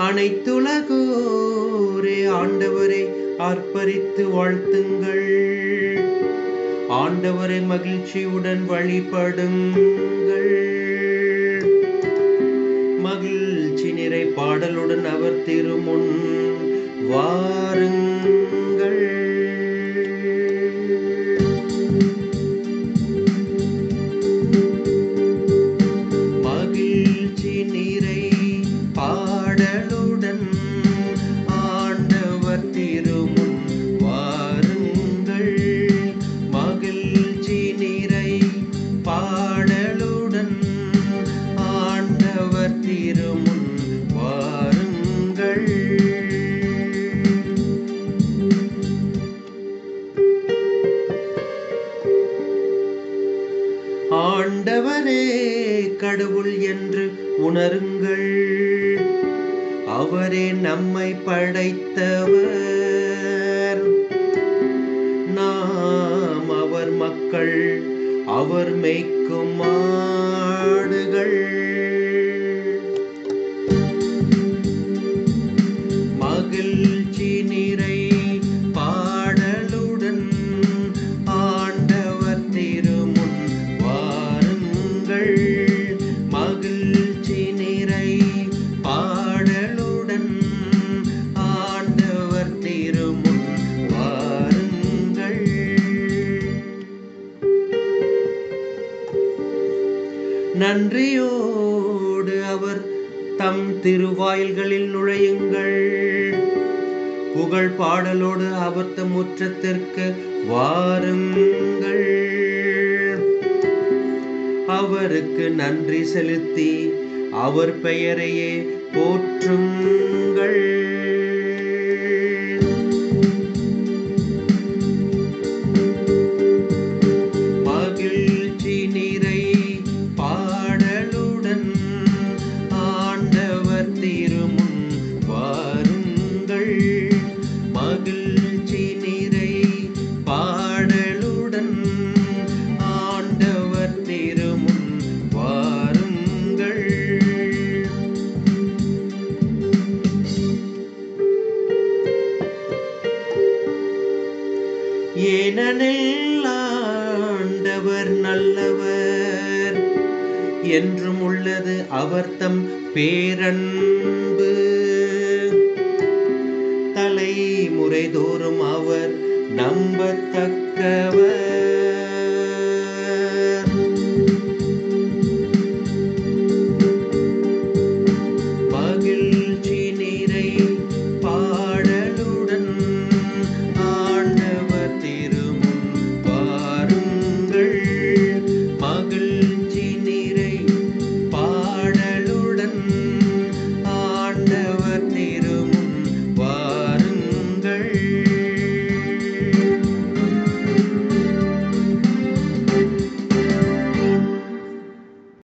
அனைத்துலகோரே ஆண்டவரை ஆர்ப்பரித்து வாழ்த்துங்கள். ஆண்டவரை மகிழ்ச்சியுடன் வழிபடுங்கள். மகிழ்ச்சி நிறை பாடலுடன் அவர் திருமுன் வா அவரே கடவுள் என்று உணருங்கள். அவரே நம்மை படைத்தவர். நாம் அவர் மக்கள் அவர் மேய்க்குமா நன்றியோடு அவர் தம் திருவாயில்களில் நுழையுங்கள். புகழ் பாடலோடு அவர் தம் முற்றத்திற்கு வாருங்கள். அவருக்கு நன்றி செலுத்தி அவர் பெயரையே போற்றுங்கள். ஏனெனில் ஆண்டவர் நல்லவர். என்றும் உள்ளது அவர் தம் பேரன்பு. தலைமுறை தோறும் அவர் நம்பத்தக்கவர்.